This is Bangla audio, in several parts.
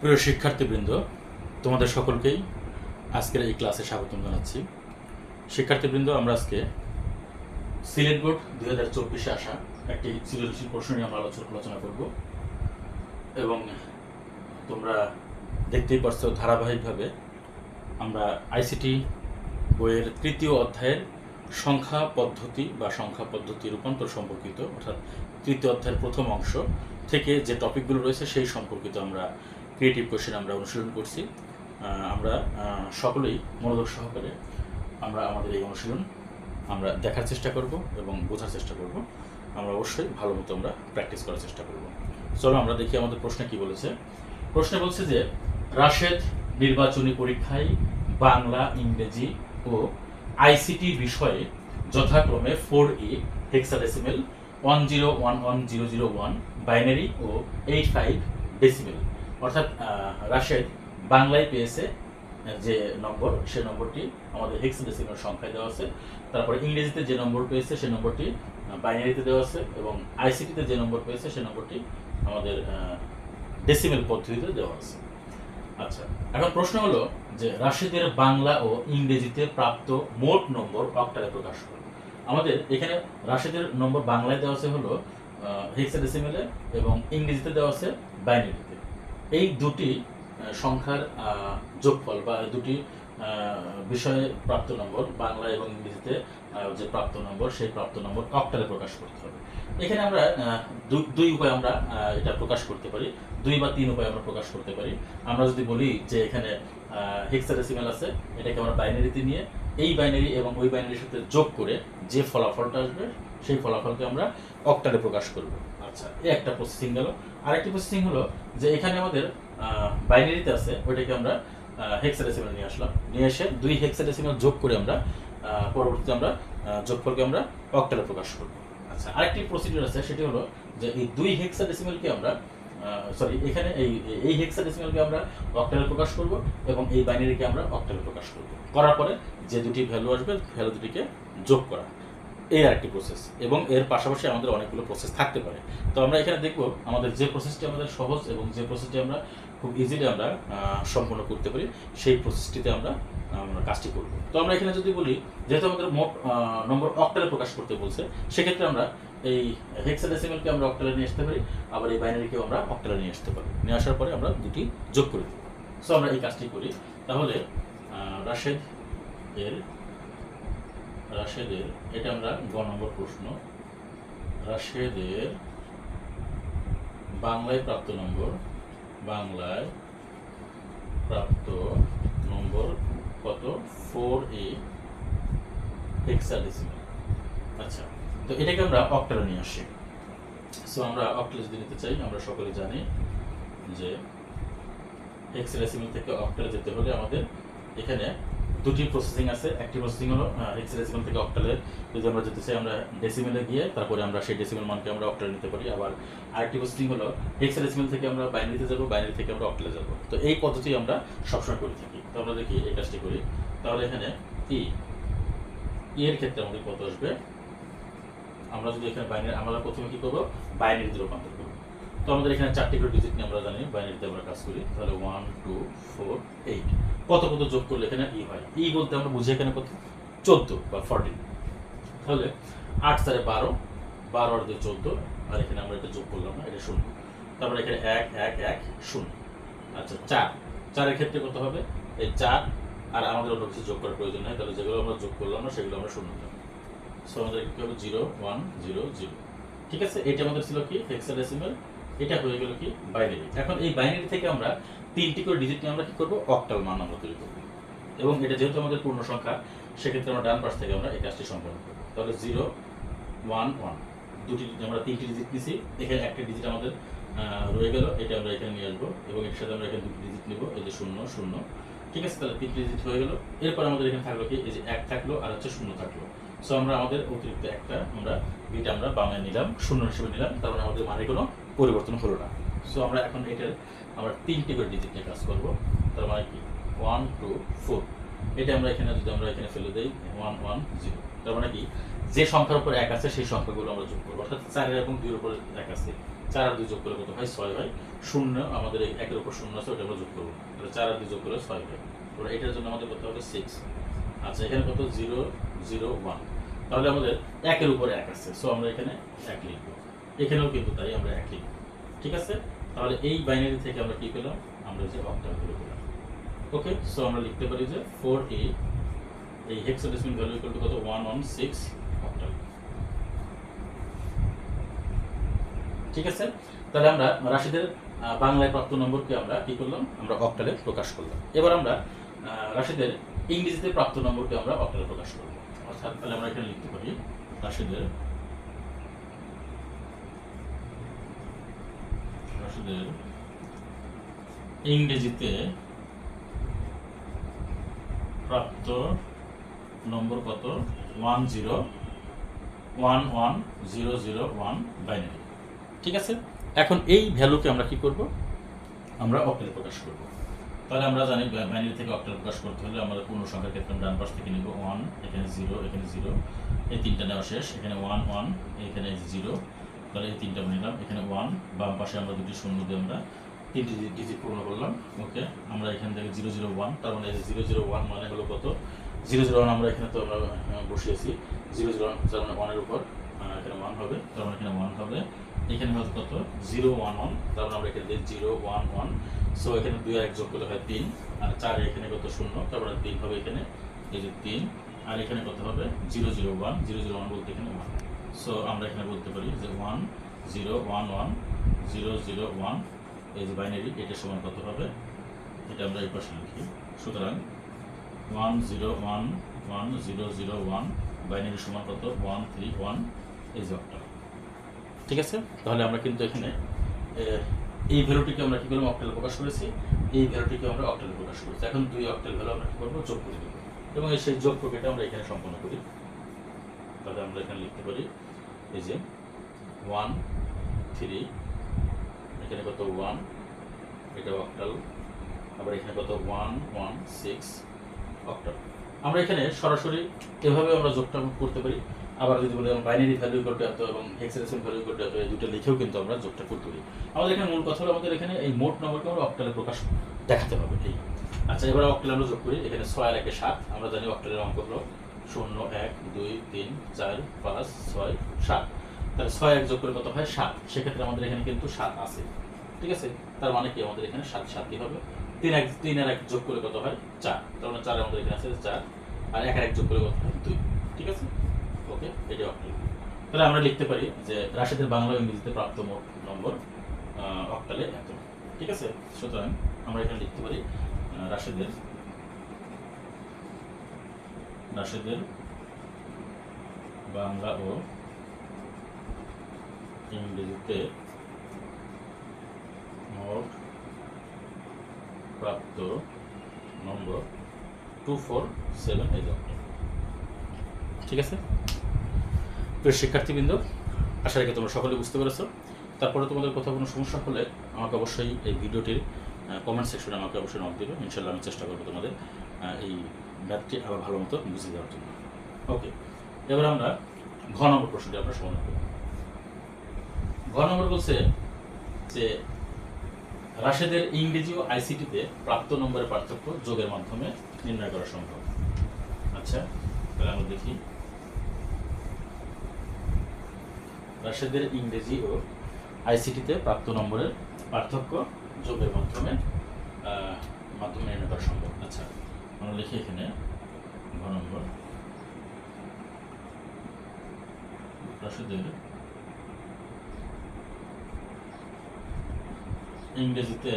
প্রিয় শিক্ষার্থীবৃন্দ, তোমাদের সকলকেই আজকের এই ক্লাসে স্বাগতম জানাচ্ছি। শিক্ষার্থীবৃন্দ, আমরা আজকে সিলেট বোর্ড দুই হাজার চব্বিশে আসা একটি সৃজনশীল প্রশ্ন নিয়ে আমরা আলোচনা করব। এবং তোমরা দেখতেই পারছ ধারাবাহিকভাবে আমরা আইসিটি বইয়ের তৃতীয় অধ্যায়ের সংখ্যা পদ্ধতি বা সংখ্যা পদ্ধতি রূপান্তর সম্পর্কিত, অর্থাৎ তৃতীয় অধ্যায়ের প্রথম অংশ থেকে যে টপিকগুলো রয়েছে সেই সম্পর্কিত আমরা ক্রিয়েটিভ কোশ্চেন আমরা অনুশীলন করছি। আমরা সকলেই মনোযোগ সহকারে আমরা আমাদের এই অনুশীলন আমরা দেখার চেষ্টা করব এবং বোঝার চেষ্টা করব। আমরা অবশ্যই ভালো মতো আমরা প্র্যাকটিস করার চেষ্টা করব। চলো আমরা দেখি আমাদের প্রশ্নে কি বলেছে। প্রশ্নে বলছে যে, রাশেদ নির্বাচনী পরীক্ষায় বাংলা, ইংরেজি ও আইসিটি বিষয়ে যথাক্রমে four A hexadecimal one zero one one zero zero one binary O eight five decimal অর্থাৎ রাশেদ বাংলায় পেয়েছে যে নম্বর, সে নম্বরটি আমাদের হেক্সাডেসিমেল সংখ্যায় দেওয়া আছে। তারপরে ইংরেজিতে যে নম্বর পেয়েছে, সে নম্বরটি বাইনারিতে দেওয়া আছে এবং আইসিটিতে যে নম্বর পেয়েছে, সে নম্বরটি আমাদের ডেসিমেল পদ্ধতিতে দেওয়া আছে। আচ্ছা এখন প্রশ্ন হলো যে রাশিদের বাংলা ও ইংরেজিতে প্রাপ্ত মোট নম্বর অক্টালে প্রকাশ করো। আমাদের এখানে রাশিদের নম্বর বাংলায় দেওয়া আছে হলো হেক্সাডেসিমেলে এবং ইংরেজিতে দেওয়া আছে বাইনারিতে। এই দুটি সংখ্যার যোগফল বা দুটি বিষয়ে প্রাপ্ত নম্বর, বাংলা এবং ইংরেজিতে যে প্রাপ্ত নম্বর, সেই প্রাপ্ত নম্বর অক্টালে প্রকাশ করতে হবে। এখানে আমরা দুই উপায় আমরা এটা প্রকাশ করতে পারি। দুই বা তিন উপায় আমরা প্রকাশ করতে পারি। আমরা যদি বলি যে এখানে হেক্সাডেসিমাল আছে, এটাকে আমরা বাইনারিতে নিয়ে এই বাইনারি এবং ওই বাইনারির সাথে যোগ করে যে ফলাফলটা আসবে, সেই ফলাফলকে আমরা অক্টালে প্রকাশ করব। আচ্ছা এই একটা প্রসেসিং গেল। আরেকটি প্রসেসিং হলো যে এখানে আমাদের বাইনারিতে আছে, ওইটাকে আমরা হেক্সাডেসিমাল নিয়ে আসলাম। নিয়ে এসে দুই হেক্সাডেসিমাল যোগ করে আমরা পরবর্তীতে আমরা যোগফলকে আমরা অক্টালে প্রকাশ করব। আচ্ছা আরেকটি প্রসিডিউর আছে, সেটি হলো যে এই দুই হেক্সাডেসিমালকে আমরা সরি এখানে এই এই হেক্সাডেসিমালকে আমরা অক্টালে প্রকাশ করব এবং এই বাইনারিকে আমরা অক্টালে প্রকাশ করব। করার পরে যে দুটি ভ্যালু আসবে ভ্যালু দুটিকে যোগ করা। এই আরেকটি প্রসেস এবং এর পাশাপাশি আমাদের অনেকগুলো প্রসেস থাকতে পারে। তো আমরা এখানে দেখব আমাদের যে প্রসেসটি আমাদের সহজ এবং যে প্রসেসটি আমরা খুব ইজিলি আমরা সম্পন্ন করতে পারি, সেই প্রসেসটিতে আমরা আমরা কাজটি করব। তো আমরা এখানে যদি বলি, যেহেতু আমাদের মোট নম্বর অক্টালে প্রকাশ করতে বলছে, সেক্ষেত্রে আমরা এই হেক্সাডেসিমালকে আমরা অক্টালে নিয়ে আসতে পারি, আবার এই বাইনারিকেও আমরা অক্টালে নিয়ে আসতে পারি। নিয়ে আসার পরে আমরা দুটি যোগ করে দেব। সো আমরা এই কাজটি করি। তাহলে রাশেদ এর রাশেদের, এটা আমরা গ নম্বর প্রশ্ন। রাশেদের বাংলায় প্রাপ্ত নম্বর, বাংলায় প্রাপ্ত নম্বর কত? ফোর এ হেক্সাডেসিমাল আচ্ছা তো এটাকে আমরা অক্টালে নিয়ে আসি। সো আমরা অক্টালে যদি নিতে চাই, আমরা সকলে জানি যে হেক্সাডেসিমাল থেকে অক্টালে যেতে হলে আমাদের এখানে দুটি প্রসেসিং আছে। একটি প্রসেসিং হলো হেক্সাডেসিমাল থেকে অক্টালে যদি আমরা যেতে চাই, আমরা ডেসিমেলে গিয়ে, তারপরে আমরা সেই ডেসিমেল মানকে আমরা অক্টালে নিতে পারি। আবার আরেকটি প্রসেসিং হলো হেক্সাডেসিমাল থেকে আমরা বাইনারিতে যাব বাইনারি থেকে আমরা অক্টালে যাব। তো এই পদ্ধতি আমরা সবসময় করে থাকি। তো আমরা দেখি এই কাজটি করি। তাহলে এখানে ই ই এর ক্ষেত্রে আমাদের কত আসবে? আমরা যদি এখানে বাইনারি আমরা প্রথমে কি করব? বাইনারিতে রূপান্তর তো আমাদের এখানে চারটি করে ডিজিট নিয়ে আমরা জানি বাইনারিতে আমরা কাজ করি। তাহলে ওয়ান টু ফোর এইট কত কত যোগ করলে এখানে ই হয়? ই বলতে আমরা বুঝি এখানে কত? চোদ্দ বা ফর্টিন তাহলে আট চারে বারো বারো আর দুই চোদ্দ, আর এখানে আমরা এটা যোগ করলাম না, এটা শূন্য। তারপরে এখানে এক এক এক, শূন্য। আচ্ছা চার। চারের ক্ষেত্রে কত হবে? এই চার। আর আমাদের অন্য কিছু যোগ করার প্রয়োজন নেই, তাহলে যেগুলো আমরা যোগ করলাম না, সেগুলো আমরা শূন্য দিলাম। সো আমাদের কি হবে? জিরো ওয়ান জিরো জিরো ঠিক আছে? এটা আমাদের ছিল কি? হেক্সাডেসিমাল এটা হয়ে গেল কি? বাইনারি এখন এই বাইনারি থেকে আমরা তিনটি করে ডিজিট নিয়ে আমরা কি করব? অক্টাল মান আমরা তৈরি করব। এবং এটা যেহেতু আমাদের পূর্ণ সংখ্যা, সেক্ষেত্রে আমরা ডান পাশ থেকে আমরা এই কাজটি সম্পন্ন করব। তাহলে জিরো ওয়ান ওয়ান দুটি আমরা তিনটি ডিজিট নিছি। এখানে একটা ডিজিট আমাদের রয়ে গেল। এটা আমরা এখানে নিয়ে আসব। এবং এর সাথে আমরা এখানে দুটি ডিজিট নিব। এই যে শূন্য শূন্য। ঠিক আছে? তাহলে তিনটি ডিজিট হয়ে গেল। এরপর আমাদের এখানে থাকল কি? এই যে এক থাকল আর হচ্ছে শূন্য থাকল। সো আমরা আমাদের অতিরিক্ত একটা, আমরা বিট আমরা বাংলায় নিলাম, শূন্য হিসেবে নিলাম। তার মানে আমাদের মানে কোনো পরিবর্তন হলো না। সো আমরা এখন এটার আমরা তিনটি করে ডিজিট নিয়ে কাজ করব। তার মানে কি? ওয়ান টু ফোর এটা আমরা এখানে, যদি আমরা এখানে ফেলে দিই ওয়ান ওয়ান জিরো তার মানে কি? যে সংখ্যার উপর এক আছে, সেই সংখ্যাগুলো আমরা যোগ করব। অর্থাৎ চারের এবং দুইয়ের উপর এক আছে। চার আর দুই যোগ করলে কত হয়? ছয় হয়। শূন্য, আমাদের একের উপর শূন্য আছে, ওটা আমরা যোগ করব। তাহলে চার আর দুই যোগ করলে ছয় হয়। ওরা এটার জন্য আমাদের করতে হবে সিক্স আচ্ছা এখানে কত? জিরো জিরো ওয়ান তাহলে আমাদের একের উপরে এক আছে। সো আমরা এখানে এক লিখব। এখানেও কিন্তু তাই, আমরা এক লিখব ঠিক আছে? তাহলে এই বাইনারি থেকে আমরা কি পেলাম? আমরা যে অক্টালগুলো পেলাম। ওকে সো আমরা লিখতে পারি যে ফোর এ এই হেক্সাডেসিমাল ভ্যালু ইকুয়াল টু কত? ওয়ান ওয়ান সিক্স অক্টাল ঠিক আছে? তাহলে আমরা রাশিদের বাংলায় প্রাপ্ত নম্বরকে আমরা কি করলাম? আমরা অক্টালে প্রকাশ করলাম। এবার আমরা রাশিদের ইংরেজিতে প্রাপ্ত নম্বরকে আমরা অক্টালে প্রকাশ করব অর্থাৎ তাহলে আমরা এখানে লিখতে পারি রাশিদের রাশিদের ইংরেজিতে প্রাপ্ত নম্বর কত? One zero, one one zero zero one binary. ঠিক আছে? এখন এই ভ্যালুকে আমরা কি করব? আমরা অক্টালে প্রকাশ করব। তাহলে আমরা জানি বাইনারি থেকে অক্টালে প্রকাশ করতে হলে আমাদের পূর্ণ সংখ্যার ক্ষেত্রে আমরা ডান পাশ থেকে নিব। ওয়ান, এখানে জিরো এখানে জিরো। এই তিনটা নেওয়া শেষ। এখানে ওয়ান ওয়ান, এখানে জিরো। তাহলে এই তিনটা নিলাম। এখানে ওয়ান বাম পাশে আমরা দুটি শূন্য দিয়ে আমরা তিনটি ডিজিট পূর্ণ করলাম। ওকে আমরা এখান থেকে জিরো জিরো ওয়ান তার মানে জিরো জিরো ওয়ান মানে হলো কত? জিরো জিরো ওয়ান আমরা এখানে তো আমরা বসিয়েছি। জিরো জিরো তার মানে ওয়ানের উপর এখানে ওয়ান হবে, তার মানে এখানে ওয়ান হবে। এখানে হবে কত? জিরো ওয়ান ওয়ান তার মানে আমরা এখানে দিই জিরো ওয়ান ওয়ান সো এখানে দুই এক যোগ করলে হয় তিন, আর চার এখানে কত? শূন্য তারপরে তিন হবে এখানে, এই যে তিন, আর এখানে কত হবে? Zero zero one zero zero one বলতে এখানে ওয়ান সো আমরা এখানে বলতে পারি যে one zero one one zero zero one এই যে বাইনারি এটা সমান কত হবে? এটা আমরা এই পাশে লিখি। সুতরাং one zero one one zero zero one binary সমান কত? ওয়ান থ্রি ওয়ান এই যে অক্টাল ঠিক আছে? তাহলে আমরা কিন্তু এখানে এই ভ্যালুটিকে আমরা কী করলাম অক্টালে প্রকাশ করেছি। এই ভ্যালুটিকে আমরা অক্টালে প্রকাশ করেছি। এখন দুই অক্টাল ভ্যালু আমরা কি করব? যোগ করে দেবো। এবং সেই যোগ প্রক্রিয়াটা আমরা এখানে সম্পন্ন করি। তাহলে আমরা এখানে লিখতে পারি এই যে ওয়ান থ্রি এখানে কত ওয়ান এটা অক্টাল আবার এখানে কত ওয়ান ওয়ান সিক্স অক্টাল আমরা এখানে সরাসরি এভাবে আমরা যোগটা করতে পারি। আবার যদি বলি বাইনারি ভ্যালু করতে এত এবং হেক্সাডেসিমাল ভ্যালু করতে এত, এই দুটো লিখেও কিন্তু আমরা যোগটা করতে পারি। আমাদের এখানে মূল কথা হলো আমাদের এখানে এই মোট নম্বরকে আমরা অক্টালে প্রকাশ দেখাতে হবে। এই। আচ্ছা এবার অক্টালে আমরা যোগ করি। এখানে ছয় আর একে সাত, আমরা জানি অক্টালের অঙ্ক হলো শূন্য এক, দুই, তিন, চার, পাঁচ, ছয়, সাত। তাহলে ছয় এক যোগ করে কত হয়? সাত। সেক্ষেত্রে আমাদের এখানে কিন্তু সাত আছে। ঠিক আছে? তার মানে কি? আমাদের এখানে সাত সাতই হবে? তিন এক তিন আর এক যোগ করে কত হয়? চার। তার মানে চার আমাদের এখানে আছে চার। আর এক আর এক যোগ করে কত হয়? দুই। ঠিক আছে? ওকে এটি অক্টাল তাহলে আমরা লিখতে পারি যে রাশিদের বাংলা ইংরেজিতে প্রাপ্ত মোট নম্বর অক্টালে এত। ঠিক আছে? সুতরাং আমরা এখানে লিখতে পারি রাশিদের রাশিদের বাংলা ও ইংরেজিতে মোট প্রাপ্ত number two four seven octal ঠিক আছে? প্রিয় শিক্ষার্থীবৃন্দ, আশা রেখে তোমরা সকলে বুঝতে পেরেছ। তারপরে তোমাদের কোথাও কোনো সমস্যা হলে আমাকে অবশ্যই এই ভিডিওটির কমেন্ট সেকশনে আমাকে অবশ্যই নক দেবে। ইনশাল্লাহ আমি চেষ্টা করব তোমাদের এই ম্যাথটি আবার ভালো মতো বুঝিয়ে দেওয়ার জন্য। ওকে এবার আমরা ঘ নম্বর প্রশ্নটি আমরা সমাধান করব ঘ নম্বর বলছে যে, রাশেদের ইংরেজি ও আইসিটিতে প্রাপ্ত নম্বরের পার্থক্য যোগের মাধ্যমে নির্ণয় করা সম্ভব। আচ্ছা তাহলে আমরা দেখি। রাশেদের ইংরেজি ও আইসিটিতে প্রাপ্ত নম্বরের পার্থক্য যোগের মাধ্যমে মাধ্যমে নির্ণয় করা সম্ভব। আচ্ছা আমরা লিখি এখানে, ঘ নম্বর। ইংরেজিতে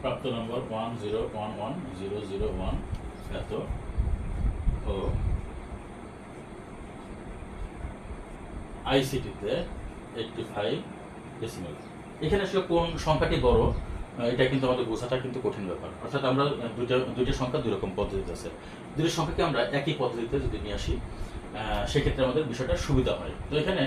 প্রাপ্ত number one zero one one zero zero one এত ও আইসিটিতে এইটটি ফাইভ ডেসিমেল এখানে আসলে কোন সংখ্যাটি বড়? এটা কিন্তু আমাদের বোঝাটা কিন্তু কঠিন ব্যাপার। অর্থাৎ আমরা দুইটা সংখ্যা দুই রকম পদ্ধতিতে আছে। দুটি সংখ্যাকে আমরা একই পদ্ধতিতে যদি নিয়ে আসি সেক্ষেত্রে আমাদের বিষয়টা সুবিধা হয়। তো এখানে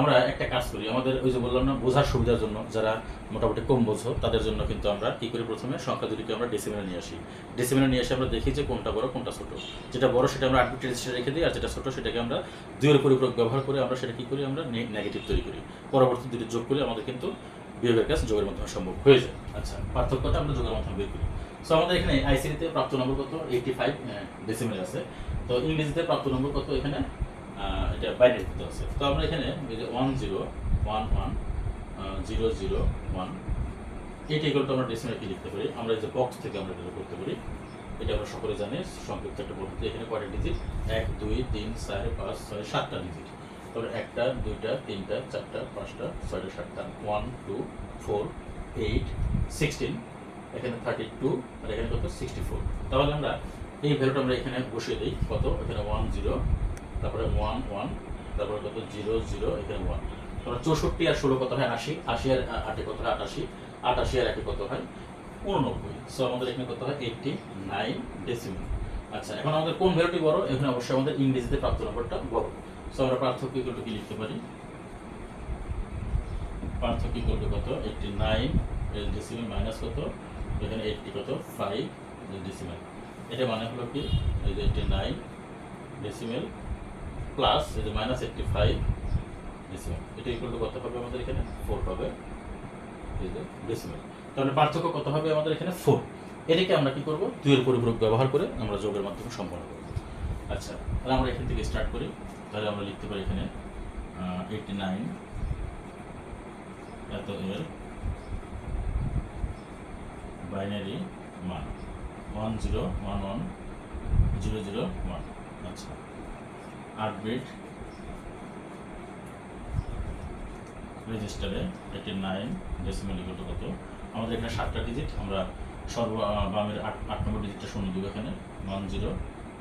আমরা একটা কাজ করি। আমাদের ওই যে বললাম না, বোঝার সুবিধার জন্য যারা মোটামুটি কম বোঝো, তাদের জন্য কিন্তু আমরা কি করি প্রথমে সংখ্যা দুটিকে আমরা ডেসিমেলে নিয়ে আসি। ডেসিমেলে নিয়ে এসে আমরা দেখি যে কোনটা বড়, কোনটা ছোট। যেটা বড় সেটা আমরা আটবিট রেজিস্টারে রেখে দিই, আর যেটা ছোট সেটাকে আমরা দুইয়ের পরিপূরক ব্যবহার করে আমরা সেটা কি করি? আমরা নেগেটিভ তৈরি করি। পরবর্তী দুটি যোগ করে আমাদের কিন্তু বিয়োগের কাজ যোগের মাধ্যমে সম্ভব হয়ে যায়। আচ্ছা পার্থক্যটা আমরা যোগের মাধ্যমে বের করি। সো আমাদের এখানে আইসিডিতে প্রাপ্ত নম্বর কত? এইটি ফাইভ ডেসিমেল আছে। তো ইংরেজিতে প্রাপ্ত নম্বর কত এখানে? এটা বাইনারি করতে আছে। তো আমরা এখানে এই যে one zero one one zero zero one এইটা এগুলো আমরা ডেসিমেল কি লিখতে পারি। আমরা যে বক্স থেকে আমরা এটা করতে পারি। এটা আমরা সকলে জানি, সংক্ষিপ্ত একটা পদ্ধতি। এখানে কয়টা ডিজিট এক, দুই, তিন, চার, পাঁচ, ছয়, সাতটা ডিজিট তবে একটা, দুইটা, তিনটা, চারটা, পাঁচটা, ছয়টা, সাতটা one two four eight sixteen এখানে থার্টি টু আর এখানে কত? সিক্সটি ফোর তাহলে আমরা এই ভ্যালুটা আমরা এখানে বসিয়ে দিই। কত? এখানে ওয়ান জিরো তারপরে ওয়ান ওয়ান তারপরে কত? জিরো জিরো এখানে ওয়ান তারপরে চৌষট্টি আর ষোলো কত হয়? আশি। আশি আর আটে কত হয়? আটাশি। আটাশি আর একে কত হয়? উননব্বই। সো আমাদের এখানে কত হয়? এইটটি নাইন ডেসিমেল আচ্ছা এখন আমাদের কোন ভ্যালুটি বড়? এখানে অবশ্যই আমাদের ইংরেজিতে প্রাপ্ত নম্বরটা বড়। সো আমরা পার্থক্য টু কি লিখতে পারি? পার্থক্য ইকুয়াল কত? এইটটি নাইন ডেসিমেল মাইনাস কত? এখানে এইটটি কত? ফাইভ ডেসিমেল এটা মানে হলো কি? এই যে এইটটি নাইন ডেসিমেল প্লাস এই যে মাইনাস এইটটি ফাইভ ডেসিমেল এটা ইকুয়াল কত হবে আমাদের এখানে? ফোর হবে। এই যে ডেসিমেল তাহলে পার্থক্য কত হবে আমাদের এখানে? ফোর এটাকে আমরা কি করব? দুইয়ের পরিপূরক ব্যবহার করে আমরা যোগের মাধ্যমে সম্পন্ন করব। আচ্ছা তাহলে আমরা এখান থেকে স্টার্ট করি। তাহলে আমরা লিখতে পারি এখানে এইটটি নাইন এত এর বাইনারি মান one zero one one zero zero one আচ্ছা আট বিট রেজিস্টারে এইটি নাইন ডেসিমেল কত? আমাদের এখানে সাতটা ডিজিট আমরা সর্ব বামের আট আট নম্বর ডিজিটটা শূন্য দিব এখানে। One zero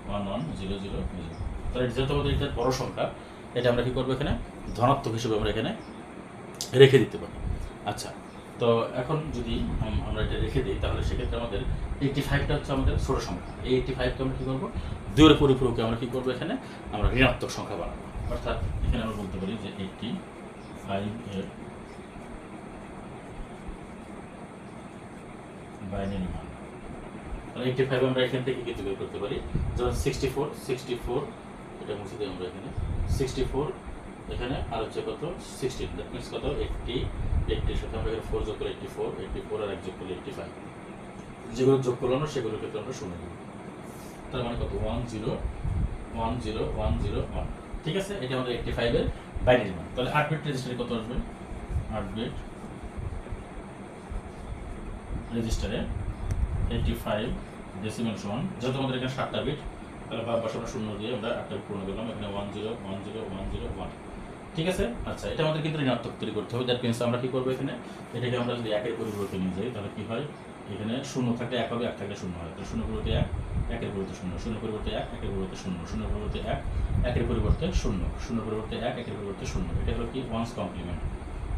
one one zero zero zero তাহলে যেহেতু আমাদের এটা বড় সংখ্যা, এটা আমরা কি করব এখানে? ধনাত্মক হিসেবে আমরা এখানে রেখে দিতে পারি। আচ্ছা তো এখন যদি আমরা এটা রেখে দিই, তাহলে সেক্ষেত্রে আমাদের এইটটি ফাইভটা হচ্ছে আমাদের ছোট সংখ্যা। এই এইটটি ফাইভকে আমরা কী করব? দুইয়ের পরিপূরকে আমরা কী করব এখানে? আমরা ঋণাত্মক সংখ্যা বানাবো। অর্থাৎ এখানে আমরা বলতে পারি যে এইটটি ফাইভ এর বাইনারি মান। এইটটি ফাইভ আমরা এখান থেকে কিন্তু বের করতে পারি? যেমন সিক্সটি ফোর সিক্সটি ফোর এটা মুছে দিই আমরা এখানে। সিক্সটি এখানে আর হচ্ছে কত? সিক্সটিন দ্যাট মিনস কত? এইটটি এইটটির সাথে আমরা এখানে ফোর যোগ করে এইটটি ফোর এইটটি ফোর আর এক যোগ করলে এইটটি ফাইভ যেগুলো যোগ করলাম না, সেগুলোর ক্ষেত্রে আমরা শূন্য দিব তার মানে কত? One zero one zero one zero one ঠিক আছে? এটা আমাদের এইটটি ফাইভের বাইনারি মান। তাহলে আট বিট রেজিস্টারে কত আসবে? আট বিট রেজিস্টারে এইটটি ফাইভ ডেসিমেল সমান যেহেতু আমাদের এখানে সাতটা বিট তাহলে পাশে আমরা শূন্য দিয়ে আমরা বিট পূর্ণ করলাম। এখানে one zero one zero one zero one ঠিক আছে? আচ্ছা এটা আমাদের কিন্তু ঋণাত্মক তৈরি করতে হবে। দ্যাট মিনস আমরা কি করব এখানে? এটাকে আমরা যদি একের পরিবর্তে নিয়ে যাই, তাহলে কি হয়? এখানে শূন্য থাকলে এক হবে, এক থাকলে শূন্য হয়। তো শূন্য পরিবর্তে এক, একের পরিবর্তে শূন্য। শূন্য পরিবর্তে এক, একের পরিবর্তে শূন্য। শূন্য পরিবর্তে এক, একের পরিবর্তে শূন্য। শূন্য পরিবর্তে এক, একের পরিবর্তে শূন্য। এটা হলো কি? ওয়ান্স কমপ্লিমেন্ট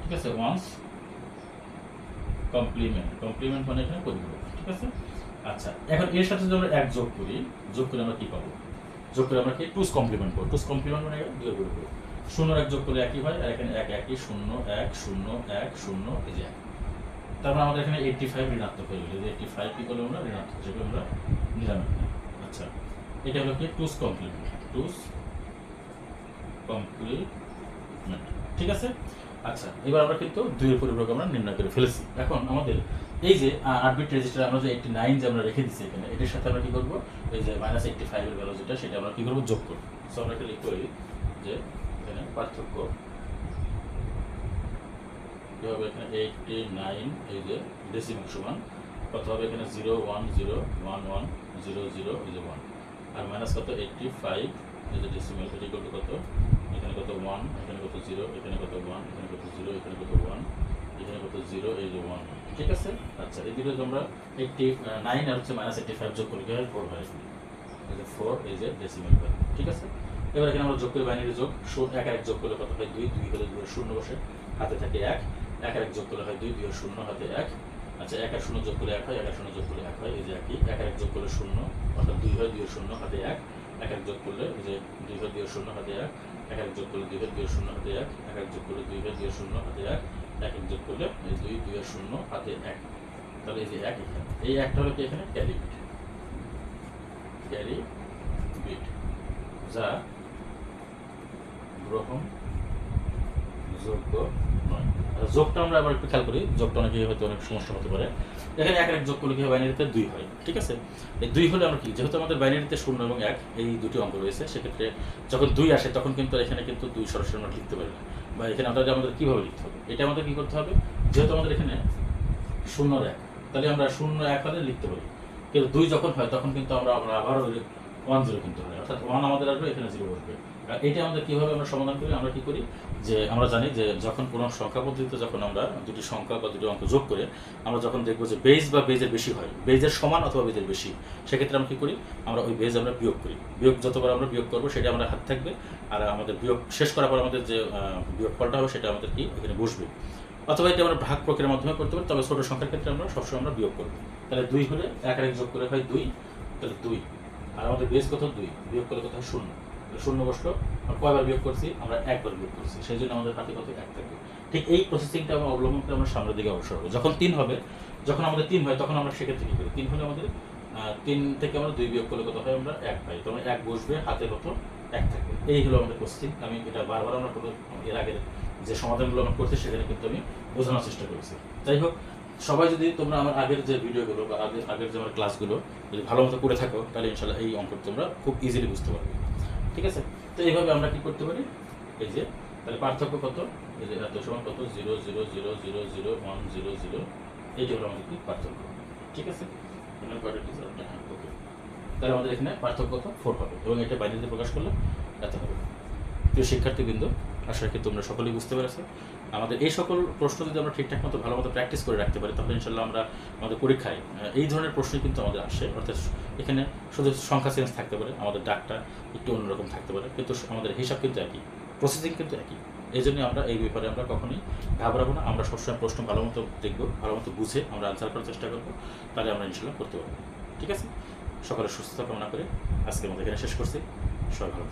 ঠিক আছে? ওয়ান্স কমপ্লিমেন্ট কমপ্লিমেন্ট মানে এখানে পরিপূরক ঠিক আছে? আচ্ছা এখন এর সাথে যদি আমরা এক যোগ করি, যোগ করে আমরা কি পাবো? যোগ করে আমরা কি? টুস কমপ্লিমেন্ট করব। টুস কমপ্লিমেন্ট মানে দুই পরিপূরক শূন্য এক যোগ করলে একই হয়, আর এখানে এক একই, শূন্য এক শূন্য এক, শূন্য এই যে তারপর আমাদের এখানে এইটটি ফাইভ ঋণাত্মক হয়ে গেল। এইটটি ফাইভ কি করলে আমরা ঋণাত্মক হিসেবে আমরা নিলাম। আচ্ছা এটা হলো কি? টুস কমপ্লিমেন্ট টুস কমপ্লিমেন্ট ঠিক আছে? আচ্ছা এবার আমরা কিন্তু দুইয়ের পরিপূরক আমরা নির্ণয় করে ফেলেছি। এখন আমাদের এই যে আট বিট রেজিস্টার আমরা যে এইটটি নাইন যে আমরা রেখে দিচ্ছি এখানে, এটার সাথে আমরা কি করব? এই যে মাইনাস এইটটি ফাইভের ভ্যালু যেটা, সেটা আমরা কি করব? যোগ করব। সো আমরা এটা লিখতে পারি যে, এখানে পার্থক্য কি হবে এখানে? এইটটি নাইন এই যে ডেসিমাল সমান, কত হবে এখানে? Zero one zero one one zero zero এই যে ওয়ান আর মাইনাস কত? এইটটি ফাইভ এই যে ডেসিমাল এটি করতে কত? এখানে কত? ওয়ান এখানে কত? জিরো এখানে কত? ওয়ান এখানে কত? জিরো এখানে কত? ওয়ান এখানে কত? জিরো এই যে ওয়ান ঠিক আছে? আচ্ছা এই দুটো আমরা এইটটি নাইন আর হচ্ছে মাইনাস এইটটি ফাইভ যোগ করি কি ফোর হয় এই ফোর এই যে ডেসিমাল ভ্যালু ঠিক আছে? এবার এখানে আমরা যোগ করি বাইনারি যোগ এক এক যোগ করলে কত হয়? দুই দুই হলে দুই শূন্য বসে, হাতে থাকে এক। এক এক যোগ করলে হয় দুই দুই শূন্য, হাতে এক। আচ্ছা এক আর শূন্য যোগ করলে এক হয়, এক আর শূন্য যোগ করলে এক হয়, এই যে একই। এক এক যোগ করলে শূন্য, অর্থাৎ দুই হয়, দুই শূন্য, হাতে এক। এক এক যোগ করলে, এই যে দুই হয়, দুই শূন্য, হাতে এক। এক এক যোগ করলে দুই ঘর দিয়ে শূন্য, হাতে এক। এক এক যোগ করলে দুই হয়, দুই শূন্য, হাতে এক। এক এক যোগ করলে এই দুই দুই শূন্য হাতে এক। তাহলে এই যে এক এখানে, এই একটা হলো কি এখানে? ক্যারি বিট ক্যারি বিট যা গ্রহণ যোগ্য নয়। যোগটা আমরা আবার একটু খেয়াল করি। যোগটা অনেকে হয়তো অনেক সমস্যা হতে পারে। এখানে এক এক যোগ করলে কি হয়? বাইনারিতে দুই হয়। ঠিক আছে? এই দুই হলে আমরা কি? যেহেতু আমাদের বাইনারিতে শূন্য এবং এক, এই দুটি অঙ্ক রয়েছে, সেক্ষেত্রে যখন দুই আসে, তখন কিন্তু এখানে কিন্তু দুই সরাসরি আমরা লিখতে পারি না। বা এখানে অর্থাৎ আমাদের কীভাবে লিখতে হবে? এটা আমাদের কী করতে হবে? যেহেতু আমাদের এখানে শূন্য এক, তাহলে আমরা শূন্য এক হলে লিখতে পারি। কিন্তু দুই যখন হয়, তখন কিন্তু আমরা আবার ওয়ান জিরো কিনতে হয়। অর্থাৎ ওয়ান আমাদের আসবে, এখানে জিরো বসবে এটা আমাদের কীভাবে আমরা সমাধান করি? আমরা কি করি? যে আমরা জানি যে যখন কোনো সংখ্যা পদ্ধতিতে যখন আমরা দুটি সংখ্যা বা দুটি অঙ্ক যোগ করে, আমরা যখন দেখব যে বেজ বা বেজের বেশি হয় বেজের সমান অথবা বেজের বেশি, সেক্ষেত্রে আমরা কি করি? আমরা ওই বেজ আমরা বিয়োগ করি। বিয়োগ যতবার আমরা বিয়োগ করব, সেটা আমাদের হাত থাকবে। আর আমাদের বিয়োগ শেষ করার পর আমাদের যে বিয়োগ ফলটা হবে, সেটা আমাদের কি? এখানে বসবে। অথবা এটা আমরা ভাগ প্রক্রিয়ার মাধ্যমে করতে পারি, তবে ছোট সংখ্যার ক্ষেত্রে আমরা সবসময় আমরা বিয়োগ করব। তাহলে দুই হলে এক আর এক যোগ করে হয় দুই, তাহলে দুই। আর আমাদের বেস কত? দুই। বিয়োগ করলে কত হয় শূন্য। শূন্য বসল, আমরা কয়বার বিয়োগ করছি? আমরা একবার বিয়োগ করছি। সেই জন্য আমাদের কত এক থাকবে ঠিক এই প্রসেসিংটা আমরা অবলম্বন করে আমরা সামনের দিকে অবসর হব। যখন তিন হবে, যখন আমাদের তিন হয়, তখন আমরা সেক্ষেত্রে কি করি? তিন হলে আমাদের তিন থেকে আমরা দুই বিয়োগ করলে কত হয়? আমরা এক পাই। তখন এক বসবে হাতে কত এক থাকবে এই হলো আমাদের প্রসেসিং আমি এটা বারবার আমরা কোনো এর আগের যে সমাধানগুলো আমরা করছি, সেখানে কিন্তু আমি বোঝানোর চেষ্টা করেছি। যাই হোক, সবাই যদি তোমরা আমার আগের যে ভিডিওগুলো বা আগের আগের যে আমার ক্লাসগুলো যদি ভালো মতো করে থাকো, তাহলে ইনশাল্লাহ এই অঙ্ক তোমরা খুব ইজিলি বুঝতে পারবে। ঠিক আছে? তো এইভাবে আমরা কি করতে পারি? এই যে, তাহলে পার্থক্য কত? এই যে এত সমান কত? Zero zero zero zero zero, one, zero zero. এইটা হলো আমাদের কি পার্থক্য? ঠিক আছে? okay. তাহলে আমাদের এখানে পার্থক্য কত? ফোর হবে। এবং এটা বাইরে প্রকাশ করলে এত হবে। প্রিয় শিক্ষার্থীবৃন্দ আশা রাখি তোমরা সকলেই বুঝতে পেরেছ। আমাদের এই সকল প্রশ্ন যদি আমরা ঠিকঠাক মতো, ভালো মতো প্র্যাকটিস করে রাখতে পারি, তাহলে ইনশাল্লাহ আমরা আমাদের পরীক্ষায় এই ধরনের প্রশ্নই কিন্তু আমাদের আসে। অর্থাৎ এখানে শুধু সংখ্যা চেঞ্জ থাকতে পারে, আমাদের ডাকটা একটু অন্যরকম থাকতে পারে, কিন্তু আমাদের হিসাব কিন্তু একই প্রসেসিং কিন্তু একই। এই জন্য আমরা এই ব্যাপারে আমরা কখনোই ঘাবড়াবো না। আমরা সবসময় প্রশ্ন ভালো মতো দেখব, ভালো মতো বুঝে আমরা আনসার করার চেষ্টা করব, তাহলে আমরা ইনশাল্লাহ করতে পারব। ঠিক আছে? সকলের সুস্থতা কামনা করে আজকে আমাদের এখানে শেষ করছি। সবাই ভালো